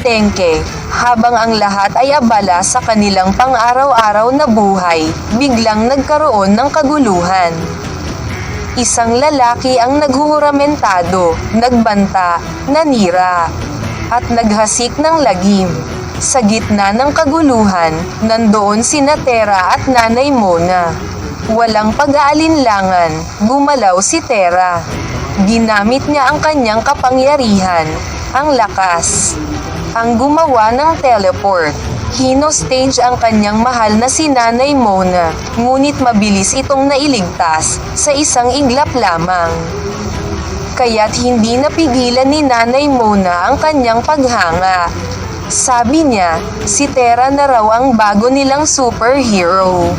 Tengke, habang ang lahat ay abala sa kanilang pang-araw-araw na buhay, biglang nagkaroon ng kaguluhan. Isang lalaki ang naghuhuramentado, nagbanta, nanira, at naghasik ng lagim. Sa gitna ng kaguluhan, nandoon si Tera at Nanay Mona. Walang pag-aalinlangan, gumalaw si Tera. Ginamit niya ang kanyang kapangyarihan, ang lakas. Ang gumawa ng teleport. Hino-stage ang kanyang mahal na si Nanay Mona, ngunit mabilis itong nailigtas sa isang iglap lamang. Kaya't hindi napigilan ni Nanay Mona ang kanyang paghanga. Sabi niya, si Tera na raw ang bago nilang superhero.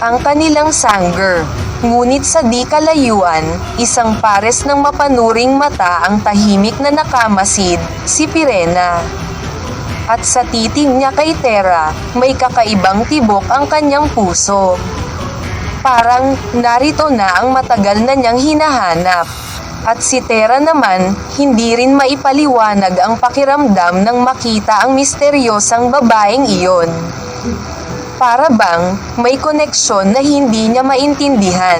Ang kanilang sanger. Ngunit sa di kalayuan, isang pares ng mapanuring mata ang tahimik na nakamasid, si Pirena. At sa titig niya kay Tera, may kakaibang tibok ang kanyang puso. Parang narito na ang matagal na niyang hinahanap. At si Tera naman, hindi rin maipaliwanag ang pakiramdam nang makita ang misteryosang babaeng iyon. Para bang may koneksyon na hindi niya maintindihan.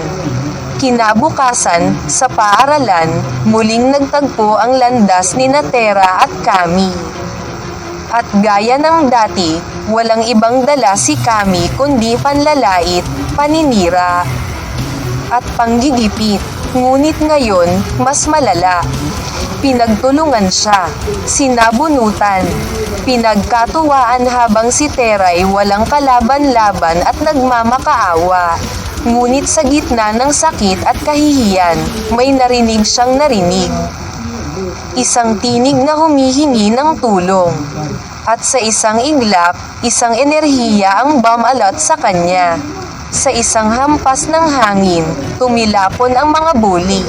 Kinabukasan, sa paaralan, muling nagtagpo ang landas ni Natera at Kami. At gaya ng dati, walang ibang dala si Kami kundi panlalait, paninira, at panggigipit. Ngunit ngayon, mas malala. Pinagtulungan siya, sinabunutan, pinagkatuwaan habang si Teray walang kalaban-laban at nagmamakaawa. Ngunit sa gitna ng sakit at kahihiyan, may narinig siyang narinig. Isang tinig na humihingi ng tulong. At sa isang iglap, isang enerhiya ang bumalot sa kanya. Sa isang hampas ng hangin, tumilapon ang mga buli.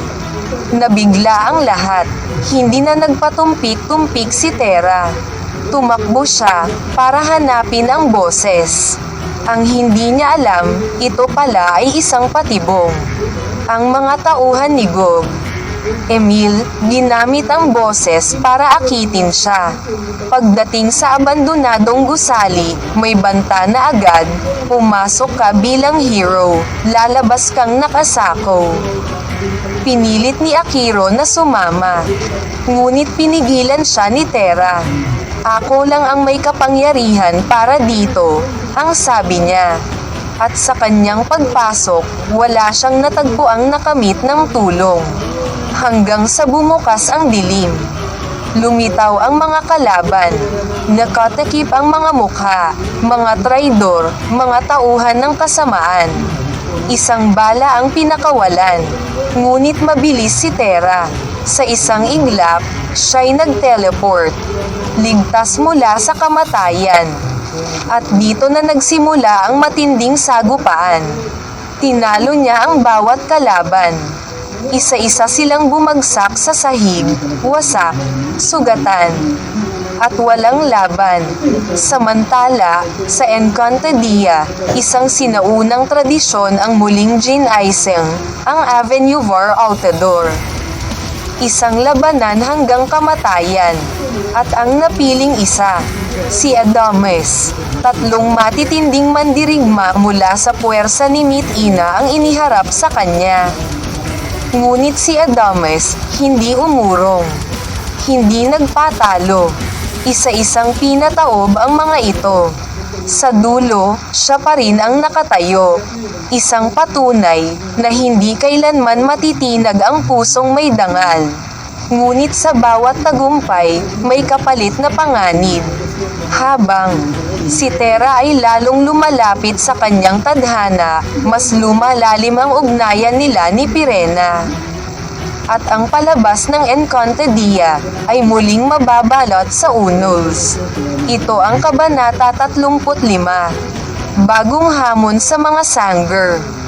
Nabigla ang lahat. Hindi na nagpatumpik-tumpik si Tera. Tumakbo siya para hanapin ang boses. Ang hindi niya alam, ito pala ay isang patibong. Ang mga tauhan ni Gog. Emil, ginamit ang boses para akitin siya. Pagdating sa abandonadong gusali, may banta na agad, pumasok ka bilang hero, lalabas kang nakasako. Pinilit ni Akiro na sumama. Ngunit pinigilan siya ni Tera. Ako lang ang may kapangyarihan para dito, ang sabi niya. At sa kanyang pagpasok, wala siyang natagpuang nakamit ng tulong. Hanggang sa bumukas ang dilim. Lumitaw ang mga kalaban. Nakatakip ang mga mukha, mga traidor, mga tauhan ng kasamaan. Isang bala ang pinakawalan. Ngunit mabilis si Tera. Sa isang iglap, siya'y nag-teleport. Ligtas mula sa kamatayan. At dito na nagsimula ang matinding sagupaan. Tinalo niya ang bawat kalaban. Isa-isa silang bumagsak sa sahig, wasak, sugatan, at walang laban. Samantala, sa Encantadia, isang sinaunang tradisyon ang muling ginising, ang Avenue Var Altador. Isang labanan hanggang kamatayan. At ang napiling isa, si Adames. Tatlong matitinding mandirigma mula sa puwersa ni Mitina ang iniharap sa kanya. Ngunit si Adames hindi umurong. Hindi nagpatalo. Isa-isang pinataob ang mga ito. Sa dulo, siya pa rin ang nakatayo. Isang patunay na hindi kailanman matitinag ang pusong may dangal. Ngunit sa bawat tagumpay, may kapalit na panganib. Habang si Tera ay lalong lumalapit sa kanyang tadhana, mas lumalalim ang ugnayan nila ni Pirena. At ang palabas ng Encantadia ay muling mababalot sa unos. Ito ang Kabanata 35. Bagong hamon sa mga Sanger.